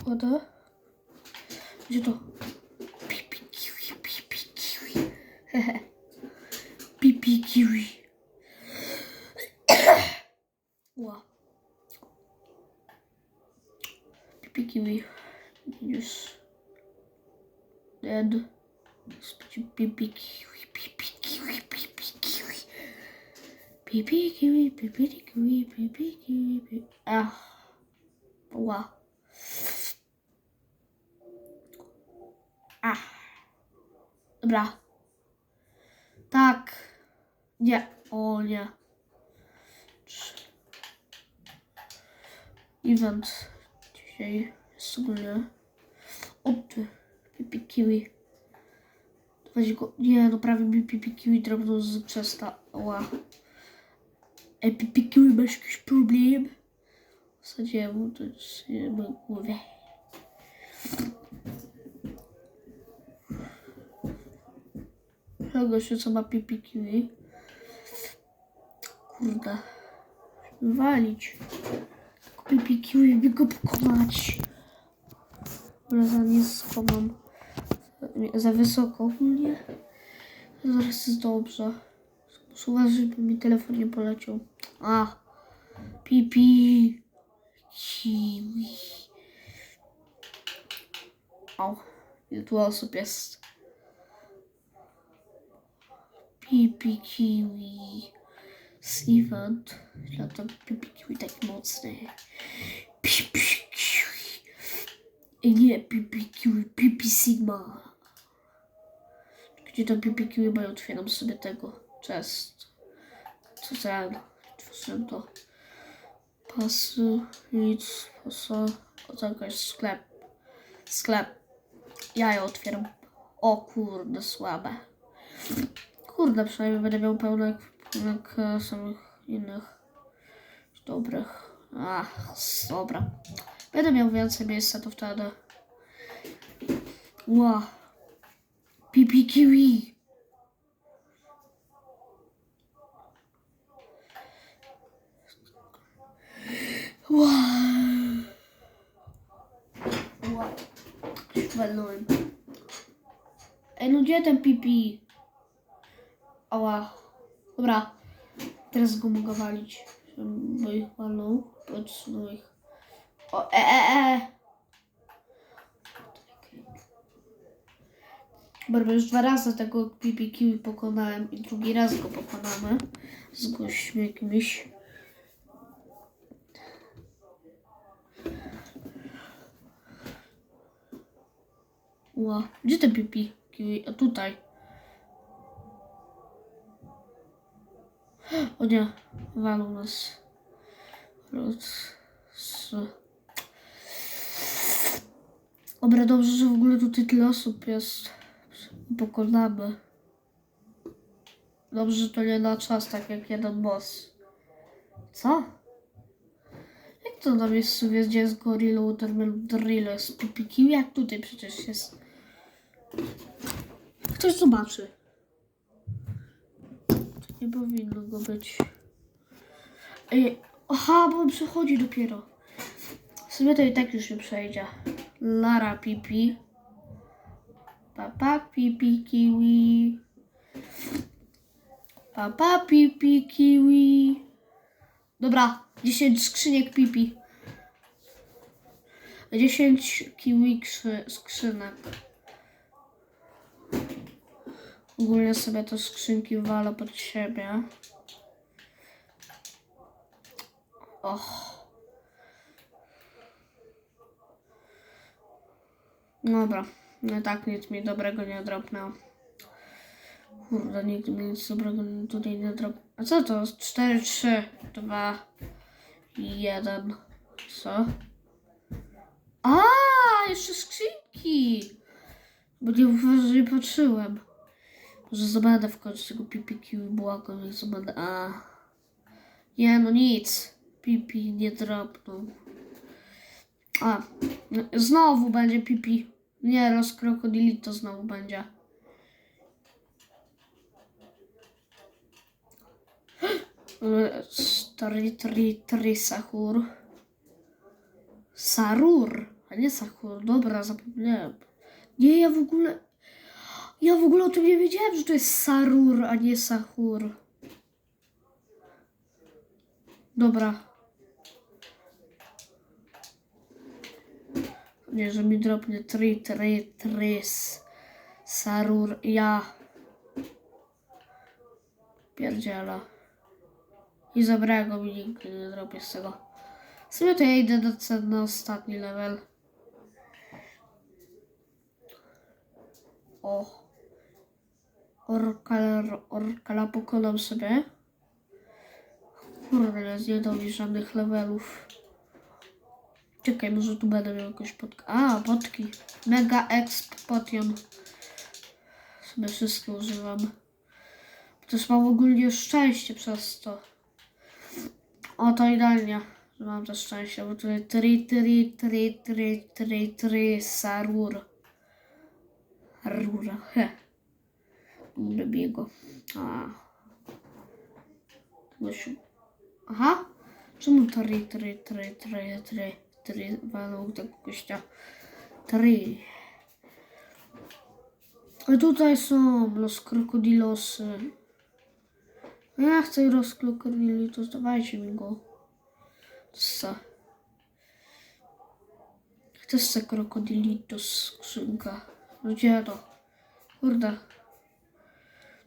Składa. Gdzie to? Pipi kiwi, pipi kiwi. Pipi kiwi. Ła. Pipi kiwi. Już. Dead. Pipi kiwi, pipi kiwi, pipi kiwi. Pipi kiwi, pipi kiwi, pipi kiwi, pipi... Ach. Ła. Ach. Dobra. Tak. Nie. O nie. Event. Dzisiaj jest ogólnie. O ty. Pipi kiwi. Go. Nie, no prawie mi pipi kiwi z krzesta. Ła. Ej, pipi kiwi, masz jakiś problem? Wsadziłem mu to na głowę. Tego się co ma pipi kiwi. Kurde. Walić. Pipi kiwi, by go pokonać. Ale za. Nie, Za wysoko ogólnie. Zaraz jest dobrze. Uważać, żeby mi telefon nie poleciał. A. Pipi. Kiwi. O. Ile tu osób jest. Pipi kiwi. Z event. Dlatego pipi kiwi tak mocny. Pipi kiwi. I nie pipi kiwi, pipi sigma. Gdzie to pipi kiwi, bo ja otwieram sobie tego. Chest. Co ten? Otworzyłem to. Pasy, nic, to jakaś sklep. Sklep. Ja je otwieram. O kurde, słabe. Kurde, przynajmniej będę miał pełno jak e, samych innych dobrych. Ach, dobra. Będę miał więcej miejsca, to wtedy. Ła. Pipi Ła. Ła. Walnąłem. Ej, no gdzie ten pipi? Ała. Dobra. Teraz go mogę walić. Bo ich walnął. Podsunął ich. O, e, e, e. Już dwa razy tego pipi kiwi pokonałem i drugi raz go pokonamy. Z gościem jakimś. Ła, gdzie ten pipi kiwi? A tutaj. O nie, walą nas. Roz... s- Dobra, dobrze, że w ogóle tutaj tyle osób jest. Pokonamy. Dobrze, że to nie na czas, tak jak jeden boss. Co? Jak to miejscu jest, gdzie jest Gorilla, ten Drill jest Pipi Jak tutaj przecież jest. Ktoś zobaczy. Nie powinno go być. Ej, aha, bo on przechodzi dopiero. W sumie to i tak już nie przejdzie. Lara pipi. Papa pipi kiwi. Papa pipi kiwi. Dobra, 10 skrzyniek pipi. 10 kiwi krzy, skrzynek. Ogólnie sobie te skrzynki walę pod siebie. Och. Dobra. No tak, nic mi dobrego nie drobnęło. Kurde, nigdy mi nic dobrego tutaj nie drobnęło. A co to? 4, 3, 2, 1. Co? A, jeszcze skrzynki! Bo nie uważam, nie patrzyłem. Może zobaczę w końcu tego PPQ błagam, niech zobaczę. A. Nie, no nic. Pipi nie drapnął. A. Znowu będzie pipi. Nie, roz krokodili to znowu będzie. Stary, tri, tri, sahur. Sarur, a nie Sahur. Dobra, zapomniałem. Nie, ja w ogóle... Ja w ogóle o tym nie wiedziałem, że to jest Sarur, a nie Sahur. Dobra. Nie, że mi drobnie tri, tri, trys. Sarur, ja. Pierdziela. I zabrałem mi nigdy nie zrobię z tego. W sumie to ja idę do na ostatni level. O. Orkala, orkala pokonam sobie. Kurde, nie dał mi żadnych levelów. Czekaj, może tu będę miał jakąś potkę. A, potki. Mega Exp Potion. Sobie wszystkie używam. Też mam ogólnie szczęście przez to. O, to idealnie, że mam to szczęście, bo tutaj tri, tri, tri, tri, tri, tri, sarur. Rura, he. Lubię go. A. Aha. Czemu tri, tri, tri, tri, tri, tri, walą tego gościa? Tri. A tutaj są los krokodilosy. Ja chcę los krokodilitos, dawajcie mi go. Co? Chcę se krokodilitos skrzynka. Gdzie to? Kurde.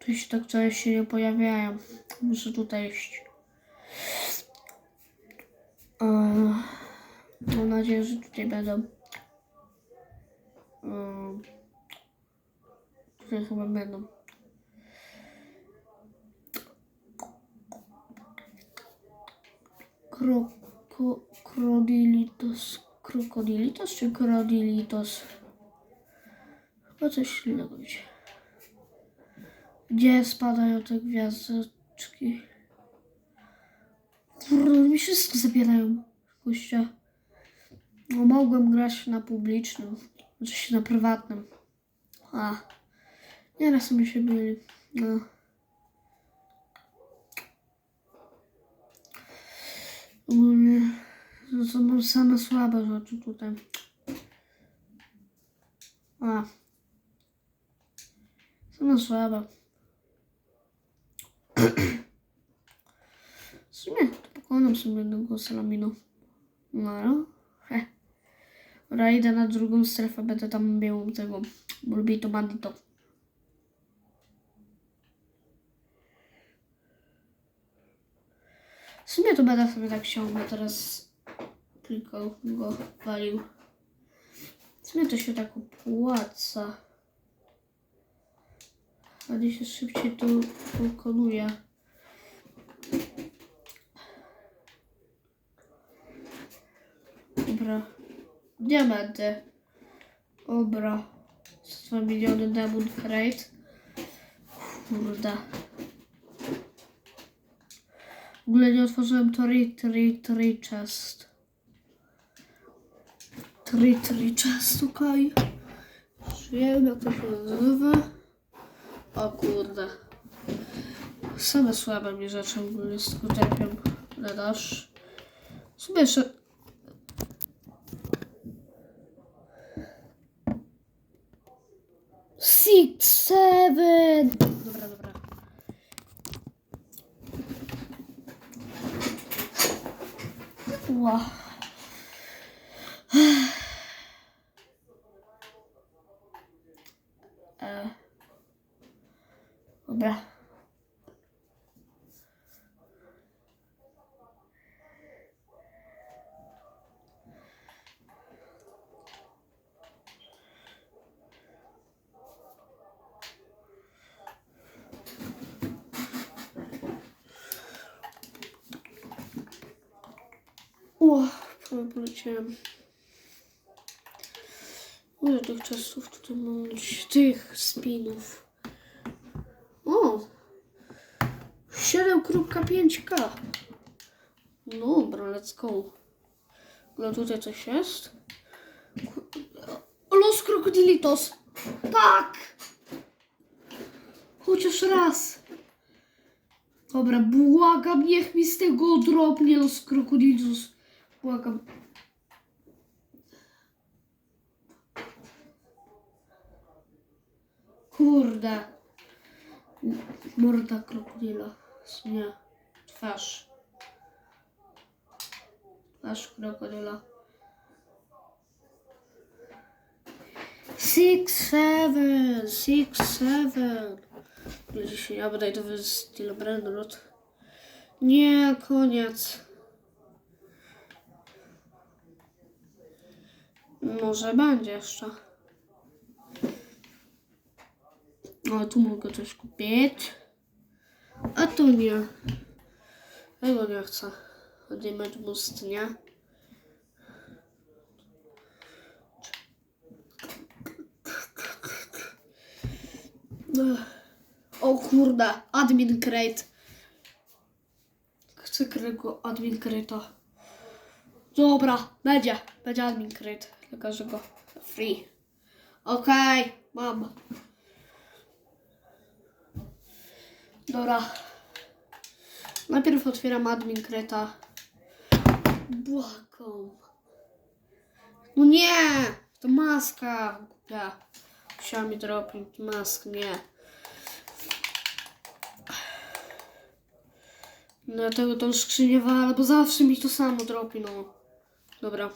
Tu się tak wcale się nie pojawiają. Muszę tutaj iść. Eee, Mam nadzieję, że tutaj będą. Eee, Tutaj chyba będą. Kroko, krodilitos. Krokodilitos czy krodilitos? Chyba coś innego będzie. Gdzie spadają te gwiazdeczki? Kurde, mi wszystko zabierają. Gościa. No, mogłem grać na publicznym, znaczy na prywatnym. A, nieraz mi się byli. No. Ogólnie, no to mam same słabe rzeczy tutaj. A. Same słabe. W sumie to pokonam sobie jednego salaminu. No, he. Dobra, idę na drugą strefę, będę tam miał tego bulbito bandito. W sumie to będę sobie tak ciągle teraz klikał, go walił. W sumie to się tak opłaca. Ale się szybciej to pokonuje. Dobra. Diamenty. Dobra. 2 miliony demon crate. Kurde. W ogóle nie otworzyłem Tori, Tori, Tori chest. Tori, Tori chest, okej. Okay. Nie wiem jak to się nazywa. O kurde. Same słabe mi rzeczy w ogóle z tego czerpią. Nadasz. Sobie jeszcze Six, seven. Dobra, dobra. Ła. E. Dobra. Prawie poleciałem. Ile tych czasów tutaj mam? Tych spinów. O! 7.5k. Dobra, let's go. No tutaj coś jest. Los Krokodilitos. Tak! Chociaż raz. Dobra, błagam, niech mi z tego drobnie los Krokodilitos. Błagam. Kurde. Morda krokodyla. Śmia. Twarz. Twarz krokodyla. Six, seven, six, seven. Ludzie się ja, bodaj to jest styl Brandon. Nie, koniec. Może będzie jeszcze. O, tu mogę coś kupić. A tu nie. Tego nie chcę. Odejmać boost, nie? O kurde, admin crate. Chcę krego admin crate'a. Dobra, będzie. Będzie admin crate. Tylko, go free. Okej, mam. Dobra. Najpierw otwieram admin crate'a. Błagam. No nie! To maska. Ja. Musiała mi dropić mask, nie. Dlatego tą skrzynię walę, bo zawsze mi to samo dropi, no. Dobra.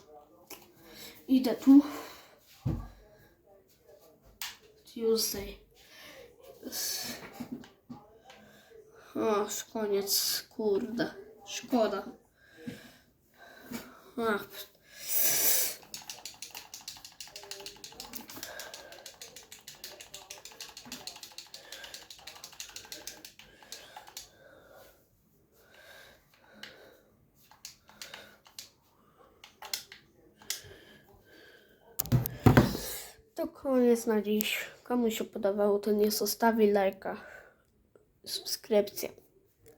Idę tu. Tuesday. Już koniec. Kurde. Szkoda. Ach. To koniec na dziś. Komu się podobało, to nie zostawi lajka. Subskrypcję.